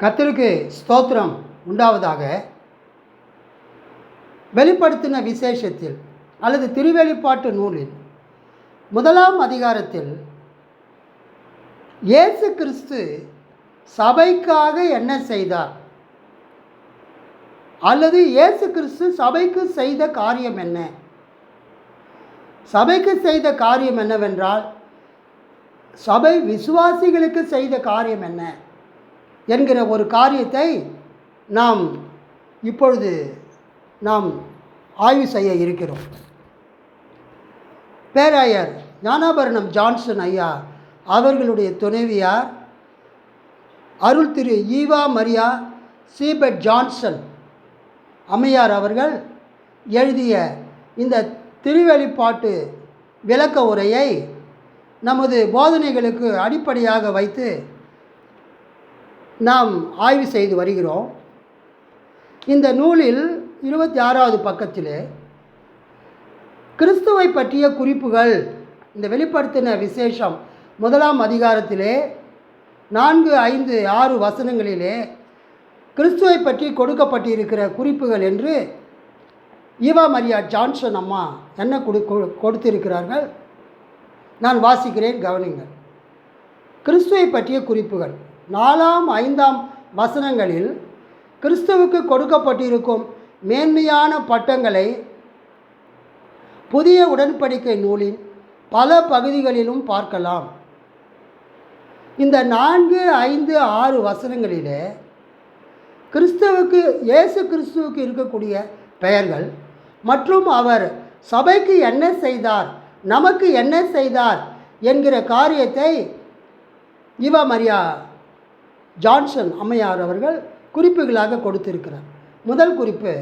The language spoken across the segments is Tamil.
கத்தருக்கு ஸ்தோத்திரம் உண்டாவதாக. வெளிப்படுத்தின விசேஷத்தில் அல்லது திருவெளிப்பாட்டு நூலில் முதலாம் அதிகாரத்தில் இயேசு கிறிஸ்து சபைக்காக என்ன செய்தார்? அல்லது இயேசு கிறிஸ்து சபைக்கு செய்த காரியம் என்ன? சபைக்கு செய்த காரியம் என்னவென்றால் சபை விசுவாசிகளுக்கு செய்த காரியம் என்ன? என்கிற ஒரு காரியத்தை நாம் இப்பொழுது நாம் ஆய்வு செய்ய இருக்கிறோம். பேராயர் ஞானாபரணம் ஜான்சன் ஐயா அவர்களுடைய துணைவியார் அருள் திரு ஈவா மரியா சீபட் ஜான்சன் அம்மையார் அவர்கள் எழுதிய இந்த திருவெளிப்பாட்டு விளக்க உரையை நமது போதனைகளுக்கு அடிப்படையாக வைத்து நாம் ஆய்வு செய்து வருகிறோம். இந்த நூலில் இருபத்தி ஆறாவது பக்கத்தில் கிறிஸ்துவை பற்றிய குறிப்புகள் இந்த வெளிப்படுத்தின விசேஷம் முதலாம் அதிகாரத்திலே நான்கு ஐந்து ஆறு வசனங்களிலே கிறிஸ்துவை பற்றி கொடுக்கப்பட்டிருக்கிற குறிப்புகள் என்று ஈவா மரியா ஜான்சன் அம்மா என்ன கொடு கொ- கொடுத்திருக்கிறார்கள். நான் வாசிக்கிறேன் கவனிங்கள் கிறிஸ்துவை பற்றிய குறிப்புகள். நாலாம் ஐந்தாம் வசனங்களில் கிறிஸ்துவுக்கு கொடுக்கப்பட்டிருக்கும் மேன்மையான பட்டங்களை புதிய உடன்படிக்கை நூலின் பல பகுதிகளிலும் பார்க்கலாம். இந்த நான்கு ஐந்து ஆறு வசனங்களிலே கிறிஸ்துவுக்கு இயேசு கிறிஸ்துவுக்கு இருக்கக்கூடிய பெயர்கள் மற்றும் அவர் சபைக்கு என்ன செய்தார் நமக்கு என்ன செய்தார் என்கிற காரியத்தை இவ மரியா ஜான்சன் அம்மையார் அவர்கள் குறிப்புகளாக கொடுத்திருக்கிறார். முதல் குறிப்பு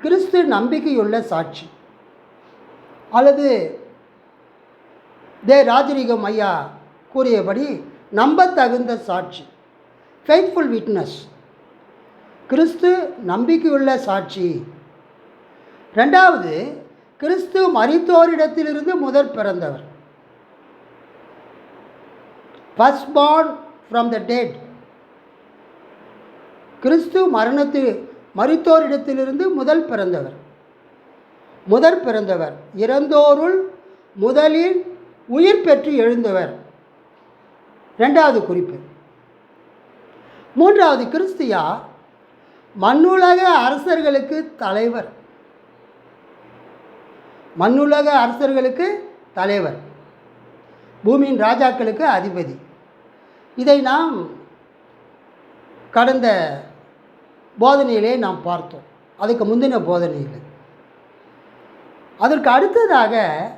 கிறிஸ்து நம்பிக்கையுள்ள சாட்சி. அல்லது தே ராஜரிகம் ஐயா கூறியபடி நம்பத்தகுந்த சாட்சி. ஃபெய்த்ஃபுல் விட்னஸ் கிறிஸ்து நம்பிக்கையுள்ள சாட்சி. ரெண்டாவது கிறிஸ்து மறித்தோரிடத்திலிருந்து முதற் பிறந்தவர். First born from the dead கிறிஸ்து மரணத்தில் மறித்தோரிடத்திலிருந்து முதல் பிறந்தவர். முதற் பிறந்தவர். இறந்தோருள் முதலில் உயிர் பெற்று எழுந்தவர். ரெண்டாவது குறிப்பு. மூன்றாவது கிறிஸ்தியா மண்ணுலக அரசர்களுக்கு தலைவர். மண்ணுலக அரசர்களுக்கு தலைவர். பூமியின் ராஜாக்களுக்கு அதிபதி. இதை நாம் கடந்த போதனையிலே நாம் பார்த்தோம். அதுக்கு முந்தின போதனையில் அதற்கு அடுத்ததாக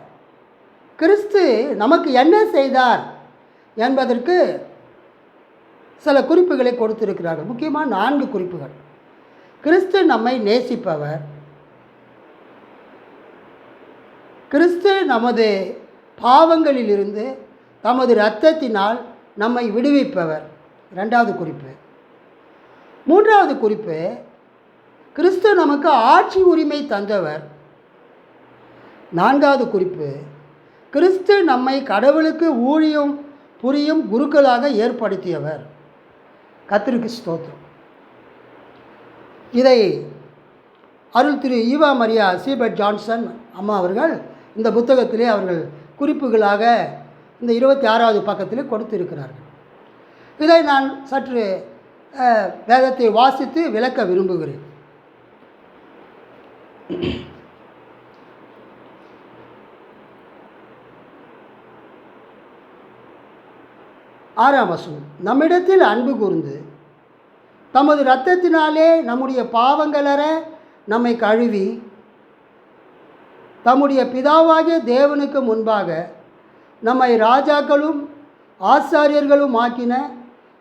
கிறிஸ்து நமக்கு என்ன செய்தார் என்பதற்கு சில குறிப்புகளை கொடுத்திருக்கிறார்கள். முக்கியமாக நான்கு குறிப்புகள். கிறிஸ்து நம்மை நேசிப்பவர். கிறிஸ்து நமது பாவங்களிலிருந்து தமது இரத்தத்தினால் நம்மை விடுவிப்பவர். ரெண்டாவது குறிப்பு. மூன்றாவது குறிப்பு கிறிஸ்து நமக்கு ஆட்சி உரிமை தந்தவர். நான்காவது குறிப்பு கிறிஸ்து நம்மை கடவுளுக்கு ஊழியம் புரியும் குருக்களாக ஏற்படுத்தியவர். கத்திரிக்கு ஸ்தோத்திரம். இதை அருள் திரு ஈவா மரியா சீபர்ட் ஜான்சன் அம்மா அவர்கள் இந்த புத்தகத்திலே அவர்கள் குறிப்புகளாக இந்த இருபத்தி ஆறாவது பக்கத்தில் கொடுத்திருக்கிறார்கள். இதை நான் சற்று வேதத்தை வாசித்து விளக்க விரும்புகிறேன். ஆறாம் வசனம். நம்மிடத்தில் அன்பு கூர்ந்து தமது இரத்தத்தினாலே நம்முடைய பாவங்களற நம்மை கழுவி தம்முடைய பிதாவாகிய தேவனுக்கு முன்பாக நம்மை ராஜாக்களும் ஆசாரியர்களும் ஆக்கின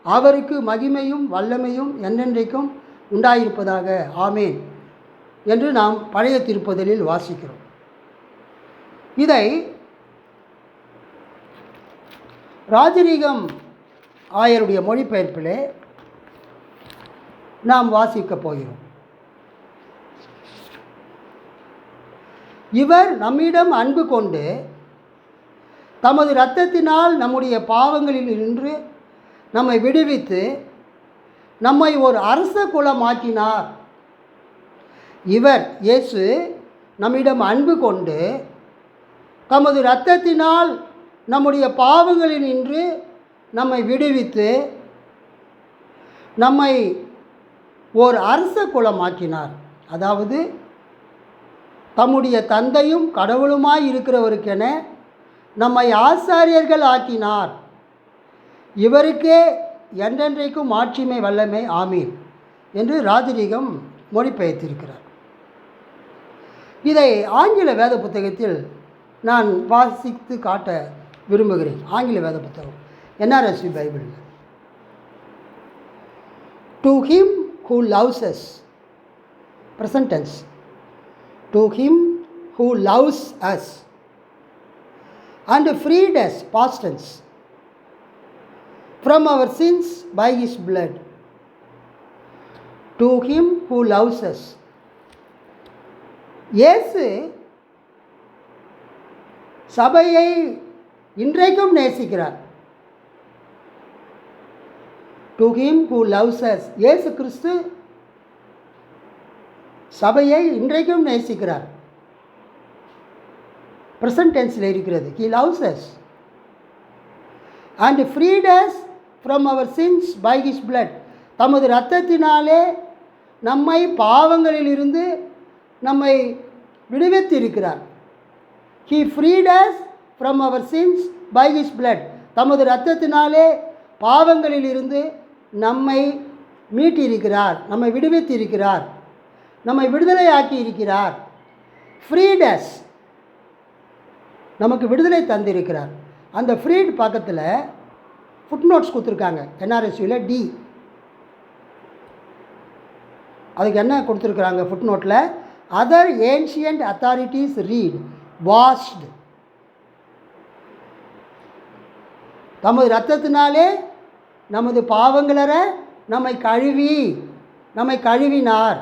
அவருக்கு மகிமையும் வல்லமையும் என்னென்றைக்கும் உண்டாயிருப்பதாக. ஆமேன். என்று நாம் பழைய திருப்பதலில் வாசிக்கிறோம். இதை ராஜரீகம் ஆயருடைய மொழிபெயர்ப்பிலே நாம் வாசிக்கப் போகிறோம். இவர் நம்மிடம் அன்பு கொண்டு தமது இரத்தத்தினால் நம்முடைய பாவங்களில் நின்று நம்மை விடுவித்து நம்மை ஒரு அரச குலமாக்கினார். இவர் இயேசு நம்மிடம் அன்பு கொண்டு தமது இரத்தத்தினால் நம்முடைய பாவங்களில் நின்று நம்மை விடுவித்து நம்மை ஓர் அரச குலமாக்கினார். அதாவது தம்முடைய தந்தையும் கடவுளுமாய் இருக்கிறவருக்கென நம்மை ஆசாரியர்கள் ஆக்கினார். இவருக்கே என்றென்றைக்கும் ஆட்சிமை வல்லமை ஆமீன் என்று ராஜரீகம் மொழிபெயர்த்திருக்கிறார். இதை ஆங்கில வேத புத்தகத்தில் நான் வாசித்து காட்ட விரும்புகிறேன். ஆங்கில வேத புத்தகம். NRSV Bible. To him who loves us present tense to him who loves us and freed us past tense from our sins by his blood. To him who loves us. இயேசு சபையை இன்றைக்கும் நேசிக்கிறார். To him who loves us இயேசு கிறிஸ்து சபையை இன்றைக்கும் நேசிக்கிறார். ப்ரெசன்ட் டென்ஸில் இருக்கிறது. He loves us and freed us from our sins by his blood தமது இரத்தத்தினாலே நம்மை பாவங்களிலிருந்து நம்மை விடுவித்திருக்கிறார். He freed us from our sins by his blood தமது இரத்தத்தினாலே பாவங்களிலிருந்து நம்மை மீட்டிருக்கிறார் நம்மை விடுவித்திருக்கிறார் நம்மை விடுதலையாக்கி இருக்கிறார் ஃப்ரீடஸ் நமக்கு விடுதலை தந்திருக்கிறார். அந்த ஃப்ரீட் பக்கத்தில் ஃபுட் நோட்ஸ் கொடுத்துருக்காங்க என்ஆர்எஸ்யூவில் டி அதுக்கு என்ன கொடுத்துருக்குறாங்க ஃபுட் நோட்டில் other ancient authorities read washed தமது ரத்தத்தினாலே நமது பாவங்களரை நம்மை கழுவி நம்மை கழுவினார்.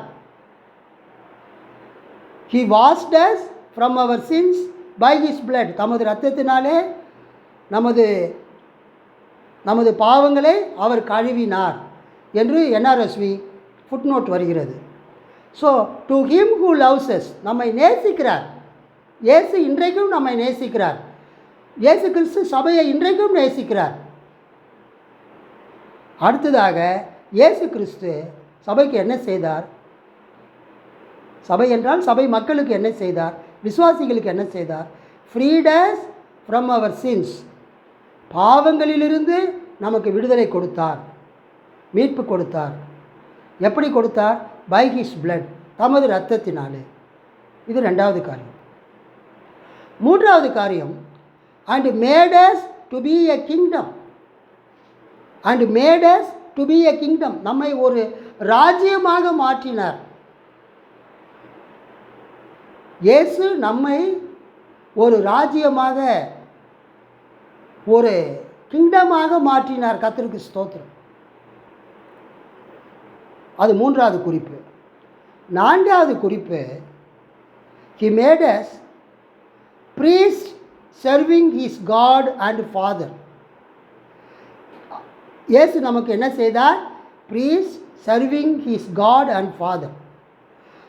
He washed us from our sins by his blood தமது ரத்தத்தினாலே நமது நமது பாவங்களை அவர் கழுவினார் என்று என்ஆர்எஸ்வி ஃபுட்நோட் வருகிறது. So to him who loves us நம்மை நேசிக்கிறார். இயேசு இன்றைக்கும் நம்மை நேசிக்கிறார். இயேசு கிறிஸ்து சபையை இன்றைக்கும் நேசிக்கிறார். அடுத்ததாக இயேசு கிறிஸ்து சபைக்கு என்ன செய்தார்? சபை என்றால் சபை மக்களுக்கு என்ன செய்தார்? விசுவாசிகளுக்கு என்ன செய்தார்? ஃப்ரீடஸ் ஃப்ரம் அவர் சின்ஸ் பாவங்களிலிருந்து நமக்கு விடுதலை கொடுத்தார். மீட்பு கொடுத்தார். எப்படி கொடுத்தார்? பை ஹிஸ் பிளட் தமது இரத்தத்தினாலே. இது ரெண்டாவது காரியம். மூன்றாவது காரியம் and made us to be a kingdom and made us to be a kingdom நம்மை ஒரு ராஜ்யமாக மாற்றினார். இயேசு நம்மை ஒரு ராஜ்யமாக ஒரு கிங்டமாக மாற்றினார் கத்திற்கு ஸ்தோத்திரம். அது மூன்றாவது குறிப்பு. நான்காவது குறிப்பு he made us priest serving his God and father இயேசு நமக்கு என்ன செய்தார்? Priest serving his God and father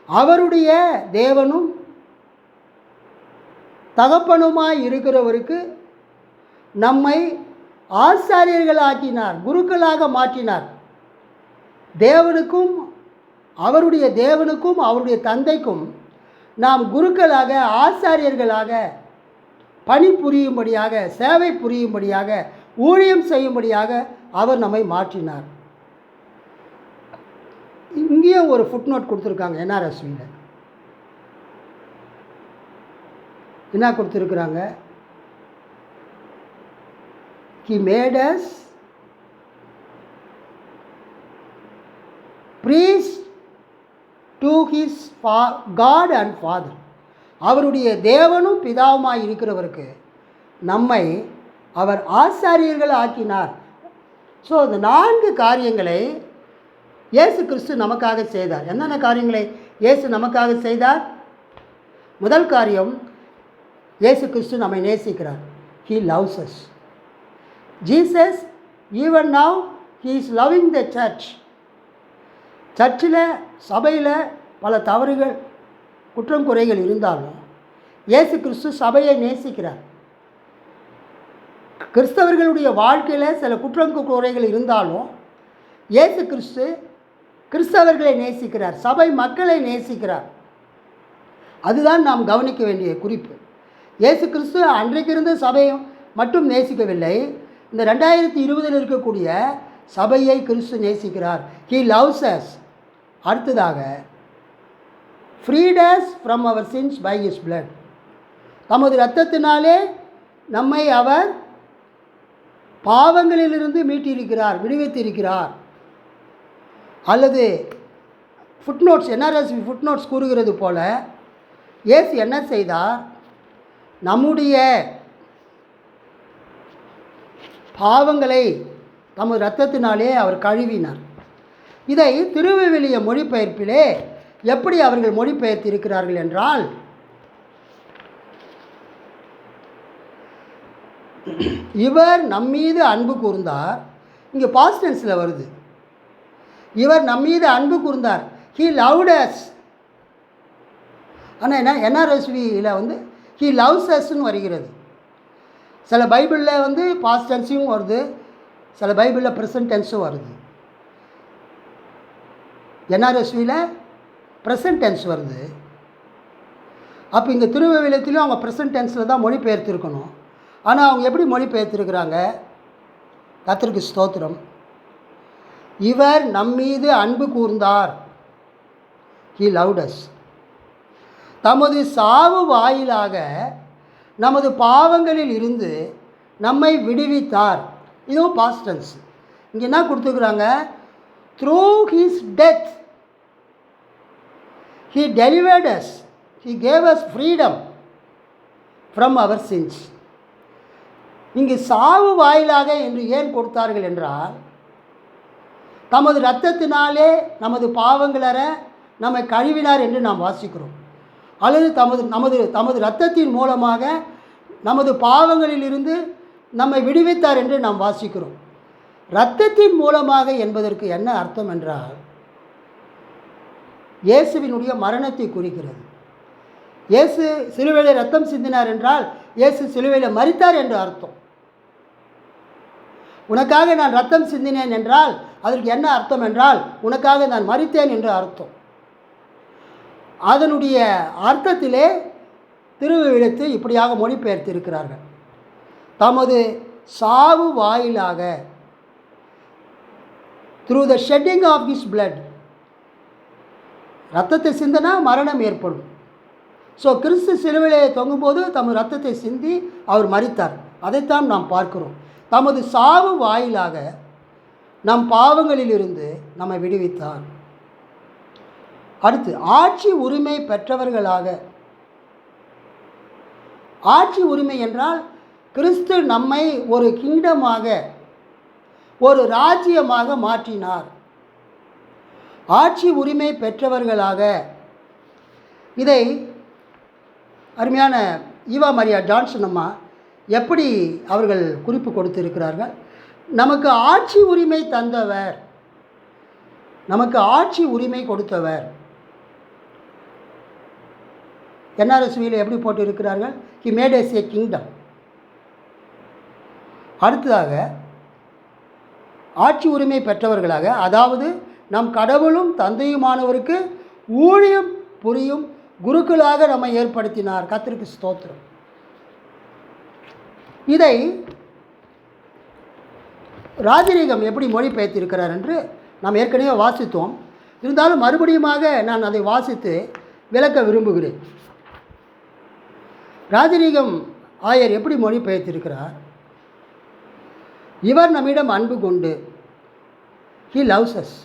அவருடைய தேவனும் தகப்பனுமாய் இருக்கிறவருக்கு நம்மை ஆசாரியர்களாக்கினார் குருக்களாக மாற்றினார். தேவனுக்கும் அவருடைய தேவனுக்கும் அவருடைய தந்தைக்கும் நாம் குருக்களாக ஆசாரியர்களாக பணி புரியும்படியாக சேவை புரியும்படியாக ஊழியம் செய்யும்படியாக அவர் நம்மை மாற்றினார். இங்கேயும் ஒரு ஃபுட்நோட் கொடுத்துருக்காங்க என்ஆர்எஸ்வியில் என்ன கொடுத்துருக்குறாங்க? He made us priest to his fa- God and Father. அவருடைய தேவனும் பிதாவுமாய் இருக்கிறவருக்கு நம்மை அவர் ஆசாரியர்கள் ஆக்கினார். ஸோ இந்த நான்கு காரியங்களை இயேசு கிறிஸ்து நமக்காக செய்தார். என்னென்ன காரியங்களை இயேசு நமக்காக செய்தார்? முதல் காரியம் இயேசு கிறிஸ்து நம்மை நேசிக்கிறார். He loves us Jesus even now he is loving the church சர்ச்சில் சபையில் பல தவறுகள் குற்றம் குறைகள் இருந்தாலும் இயேசு கிறிஸ்து சபையை நேசிக்கிறார். கிறிஸ்தவர்களுடைய வாழ்க்கையில் சில குற்றம் குறைகள் இருந்தாலும் இயேசு கிறிஸ்து கிறிஸ்தவர்களை நேசிக்கிறார் சபை மக்களை நேசிக்கிறார். அதுதான் நாம் கவனிக்க வேண்டிய குறிப்பு. இயேசு கிறிஸ்து அன்றைக்கு இருந்த சபையும் மட்டும் நேசிக்கவில்லை இந்த ரெண்டாயிரத்தி இருபதில் இருக்கக்கூடிய சபையை கிறிஸ்து நேசிக்கிறார். ஹீ லவ்ஸ் அஸ் அடுத்ததாக freed us from our sins by his blood தமது இரத்தத்தினாலே நம்மை அவர் பாவங்களிலிருந்து மீட்டியிருக்கிறார் விடுவித்திருக்கிறார். அல்லது ஃபுட்நோட்ஸ் என்ஆர்எஸ்பி ஃபுட்நோட்ஸ் கூறுகிறது போல இயேசு என்ன செய்தார்? நம்முடைய பாவங்களை தமது இரத்தத்தினாலே அவர் கழுவினார். இதை திருவிவிலிய மொழிபெயர்ப்பிலே எப்படி அவர்கள் மொழிபெயர்த்திருக்கிறார்கள் என்றால் இவர் நம்மீது அன்பு கூர்ந்தார். இங்கே பாஸ்டன்ஸில் வருது. இவர் நம்மீது அன்பு கூர்ந்தார். ஹீ லவ்டஸ் ஆனால் என்ன என்ஆர்எஸ்வியில் வந்து ஹீ லவ்ஸ் அஸ்ன்னு வருகிறது. சில பைபிளில் வந்து பாஸ்ட் டென்ஸையும் வருது. சில பைபிளில் ப்ரெசன்ட் டென்ஸும் வருது. என்ஆர்எஸ்வியில் ப்ரெசன்ட் டென்ஸ் வருது. அப்போ இங்கே திருவவிலத்திலும் அவங்க ப்ரெசன்ட் டென்ஸில் தான் மொழிபெயர்த்திருக்கணும். ஆனால் அவங்க எப்படி மொழிபெயர்த்திருக்கிறாங்க? கத்திற்கு ஸ்தோத்திரம். இவர் நம்மீது அன்பு கூர்ந்தார். ஹி லவ்டஸ் தமது சாவு வாயிலாக நமது பாவங்களில் இருந்து நம்மை விடுவித்தார். இதுவும் பாஸ்டன்ஸ் இங்கே என்ன கொடுத்துருக்குறாங்க? Through his death he delivered us he gave us freedom from our sins இங்கு சாவு வாயிலாக என்று ஏன் கொடுத்தார்கள் என்றால் தமது இரத்தத்தினாலே நமது பாவங்களற நம்மை கழுவினார் என்று நாம் வாசிக்கிறோம். அல்லது தமது நமது தமது இரத்தத்தின் மூலமாக நமது பாவங்களிலிருந்து நம்மை விடுவித்தார் என்று நாம் வாசிக்கிறோம். இரத்தத்தின் மூலமாக என்பதற்கு என்ன அர்த்தம் என்றால் இயேசுவினுடைய மரணத்தை குறிக்கிறது. இயேசு சிலுவையில் ரத்தம் சிந்தினார் என்றால் இயேசு சிலுவையில் மறித்தார் என்று அர்த்தம். உனக்காக நான் ரத்தம் சிந்தினேன் என்றால் அதற்கு என்ன அர்த்தம் என்றால் உனக்காக நான் மறித்தேன் என்று அர்த்தம். அதனுடைய அர்த்தத்திலே திருவிழத்து இப்படியாக மொழிபெயர்த்து இருக்கிறார்கள் தமது சாவு வாயிலாக through the shedding of his blood ரத்தத்தை சிந்தினா மரணம் ஏற்படும். ஸோ கிறிஸ்து சிலுவிலே தொங்கும்போது தமது ரத்தத்தை சிந்தி அவர் மறித்தார் அதைத்தான் நாம் பார்க்கிறோம். தமது சாவு வாயிலாக நம் பாவங்களிலிருந்து நம்மை விடுவித்தார். அடுத்து ஆட்சி உரிமை பெற்றவர்களாக. ஆட்சி உரிமை என்றால் கிறிஸ்து நம்மை ஒரு கிங்டமாக ஒரு ராஜ்யமாக மாற்றினார். ஆட்சி உரிமை பெற்றவர்களாக. இதை அருமையான ஈவா மரியா ஜான்சன் அம்மா எப்படி அவர்கள் குறிப்பு கொடுத்திருக்கிறார்கள்? நமக்கு ஆட்சி உரிமை தந்தவர். நமக்கு ஆட்சி உரிமை கொடுத்தவர். என்ஆர்எஸ்வியில் எப்படி போட்டு இருக்கிறார்கள் he made us a kingdom அடுத்ததாக ஆட்சி உரிமை பெற்றவர்களாக அதாவது நம் கடவுளும் தந்தையுமானவருக்கு ஊழியம் புரியும் குருக்களாக நம்மை ஏற்படுத்தினார். கத்திற்கு ஸ்தோத்திரம். இதை ராஜரீகம் எப்படி மொழிபெயர்த்திருக்கிறார் என்று நாம் ஏற்கனவே வாசித்தோம். இருந்தாலும் மறுபடியுமாக நான் அதை வாசித்து விளக்க விரும்புகிறேன். ராஜரீகம் ஆயர் எப்படி மொழி பெயர்த்திருக்கிறார் இவர் நம்மிடம் அன்பு கொண்டு ஹி லவ்ஸ் அஸ்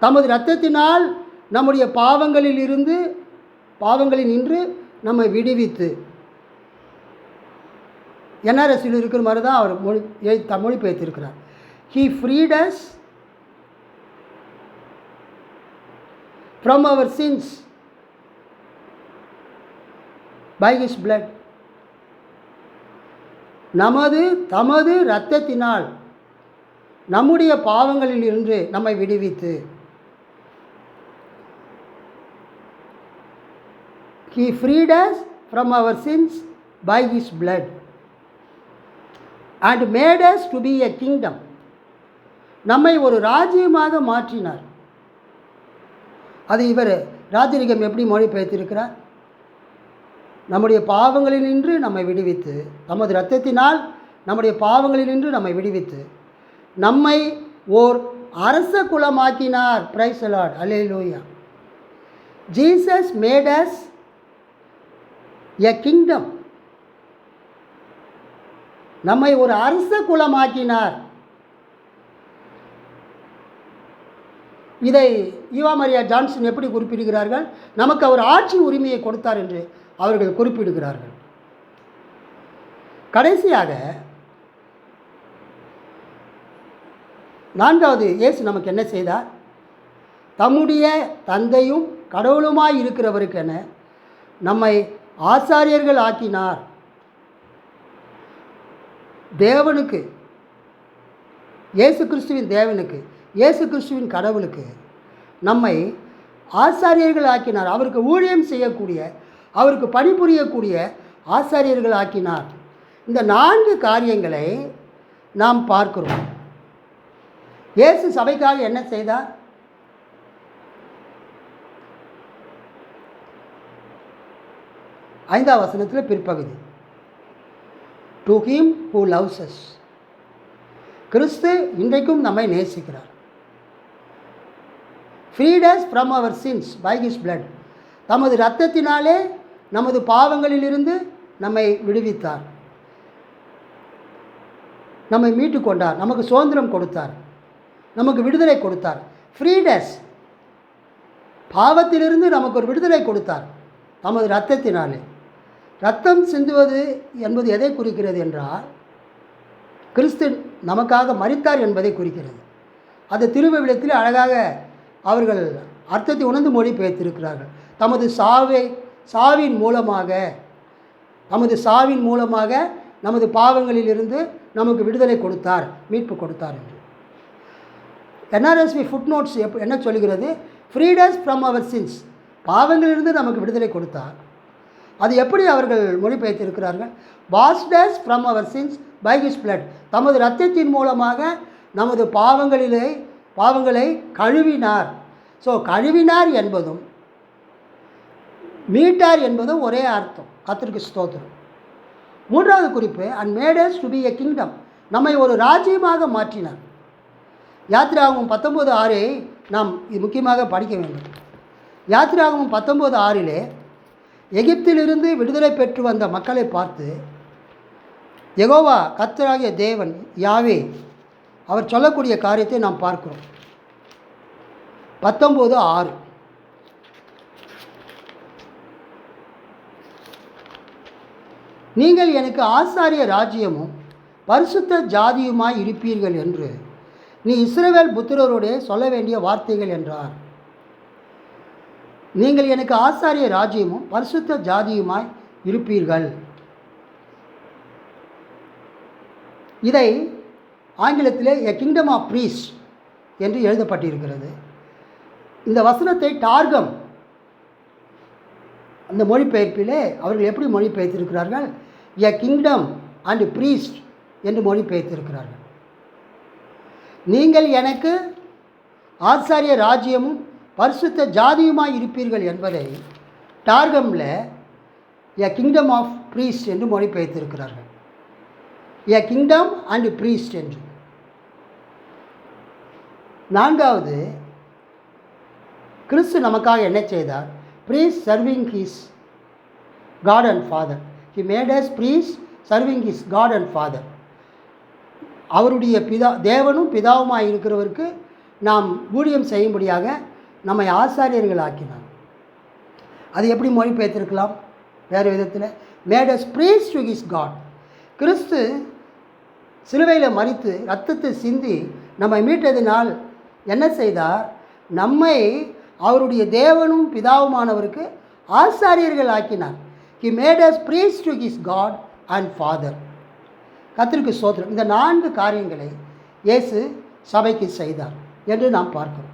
தமது இரத்தத்தினால் நம்முடைய பாவங்களில் இருந்து பாவங்களில் நின்று நம்மை விடுவித்து. என்ஆர்எஸ்சில் இருக்கிற மாதிரி தான் அவர் மொழி எழு பெயர்த்திருக்கிறார் மொழிபெயர்த்திருக்கிறார். He freed us from our sins by his blood நமது தமது இரத்தத்தினால் நம்முடைய பாவங்களில் இருந்து நம்மை விடுவித்து. He freed us from our sins by his blood and made us to be a kingdom நம்மை ஒரு ராஜ்யமாக மாற்றினார். அது இவர் ராஜரிகம் எப்படி மொழிபெயர்த்திருக்கிறார்? நம்முடைய பாவங்களில் நின்று நம்மை விடுவித்து நமது இரத்தத்தினால் நம்முடைய பாவங்களில் நின்று நம்மை விடுவித்து நம்மை ஓர் அரச குலமாக்கினார். பிரைஸ் லார்ட் லூயா Jesus made us a kingdom நம்மை ஒரு அரச குலமாக்கினார். இதை ஈவா மரியா ஜான்சன் எப்படி குறிப்பிடுகிறார்கள்? நமக்கு அவர் ஆட்சி உரிமையை கொடுத்தார் என்று. அவர்கள் குறிப்பிடுகிறார்கள். கடைசியாக நான்காவது இயேசு நமக்கு என்ன செய்தார்? தம்முடைய தந்தையும் கடவுளுமாய் இருக்கிறவருக்கென நம்மை ஆசாரியர்கள் ஆக்கினார். தேவனுக்கு இயேசு கிறிஸ்துவின் தேவனுக்கு இயேசு கிறிஸ்துவின் கடவுளுக்கு நம்மை ஆசாரியர்கள் ஆக்கினார். அவருக்கு ஊழியம் செய்யக்கூடிய அவருக்கு பணிபுரியக்கூடிய ஆசாரியர்கள் ஆக்கினார். இந்த நான்கு காரியங்களை நாம் பார்க்கிறோம். இயேசு சபைக்காக என்ன செய்தார்? ஐந்தாம் வசனத்தில் பிற்பகுதி. To him who loves us கிறிஸ்து இன்றைக்கும் நம்மை நேசிக்கிறார். Freed us from our sins by his blood தமது இரத்தத்தினாலே நமது பாவங்களிலிருந்து நம்மை விடுவித்தார். நம்மை மீட்டு கொண்டார். நமக்கு சுதந்திரம் கொடுத்தார். நமக்கு விடுதலை கொடுத்தார். ஃப்ரீடஸ் பாவத்திலிருந்து நமக்கு ஒரு விடுதலை கொடுத்தார். நமது இரத்தத்தினாலே. ரத்தம் சிந்துவது என்பது எதை குறிக்கிறது என்றால் கிறிஸ்து நமக்காக மறித்தார் என்பதை குறிக்கிறது. அது திருவிழத்தில் அழகாக அவர்கள் அர்த்தத்தை உணர்ந்து மொழி பெயர்த்திருக்கிறார்கள் தமது சாவை சாவின் மூலமாக நமது சாவின் மூலமாக நமது பாவங்களிலிருந்து நமக்கு விடுதலை கொடுத்தார் மீட்பு கொடுத்தார் என்று. என்ஆர்எஸ்பி ஃபுட் நோட்ஸ் எப் என்ன சொல்கிறது? ஃப்ரீடஸ் ஃப்ரம் அவர் சின்ஸ் பாவங்களிலிருந்து நமக்கு விடுதலை கொடுத்தார். அது எப்படி அவர்கள் மொழிபெயர்த்திருக்கிறார்கள்? Washed us from our sins by his blood தமது ரத்தத்தின் மூலமாக நமது பாவங்களிலே பாவங்களை கழுவினார். ஸோ கழுவினார் என்பதும் மீட்டார் என்பதும் ஒரே அர்த்தம். கத்திரிக்கு ஸ்தோத்திரம். மூன்றாவது குறிப்பு and made us to be a kingdom நம்மை ஒரு ராஜ்யமாக மாற்றினார். யாத்திராகவும் பத்தொம்போது ஆறை நாம் இது முக்கியமாக படிக்க வேண்டும். யாத்திராகவும் பத்தொம்போது ஆறிலே எகிப்திலிருந்து விடுதலை பெற்று வந்த மக்களை பார்த்து எகோவா கத்தராகிய தேவன் யாவே அவர் சொல்லக்கூடிய காரியத்தை நாம் பார்க்கிறோம். பத்தொம்போது ஆறு. நீங்கள் எனக்கு ஆசாரிய ராஜ்யமும் பரிசுத்த ஜாதியுமாய் இருப்பீர்கள் என்று நீ இஸ்ரவேல் புத்திரரோடே சொல்ல வேண்டிய வார்த்தைகள் என்றார். நீங்கள் எனக்கு ஆசாரிய ராஜ்யமும் பரிசுத்த ஜாதியுமாய் இருப்பீர்கள். இதை ஆங்கிலத்திலே எ கிங்டம் ஆஃப் ப்ரீஸ் என்று எழுதப்பட்டிருக்கிறது. இந்த வசனத்தை டார்கம் அந்த மொழிபெயர்ப்பிலே அவர்கள் எப்படி மொழிபெயர்த்திருக்கிறார்கள்? எ கிங்டம் அண்ட் ப்ரீஸ்ட் என்று மொழி மொழிபெயர்த்திருக்கிறார்கள் நீங்கள் எனக்கு ஆச்சாரிய ராஜ்யமும் பரிசுத்த ஜாதியுமாய் இருப்பீர்கள் என்பதை டார்கமில் எ கிங்டம் ஆஃப் ப்ரீஸ்ட் என்று மொழிபெயர்த்திருக்கிறார்கள் எ கிங்டம் அண்ட் ப்ரீஸ்ட் என்று. நான்காவது கிறிஸ்து நமக்காக என்ன செய்தார்? Priests serving his God and father he made us priests serving his God and father அவருடைய பிதா தேவனும் பிதாவுமாக இருக்கிறவருக்கு நாம் ஊழியம் செய்யும்படியாக நம்மை ஆசாரியர்கள் ஆக்கினார் அது எப்படி மொழிபெயர்த்திருக்கலாம்? வேறு விதத்தில் made us priests to his God கிறிஸ்து சிலுவையில் மறித்து ரத்தத்தை சிந்தி நம்மை மீட்டதினால் என்ன செய்தார்? நம்மை அவருடைய தேவனும் பிதாவுமானவருக்கு ஆசாரியர்கள் ஆக்கினார் he made us priests to his God and father கத்திரிக்கு சோத்திரம் இந்த நான்கு காரியங்களை இயேசு சபைக்கு செய்தார் என்று நாம் பார்க்கிறோம்.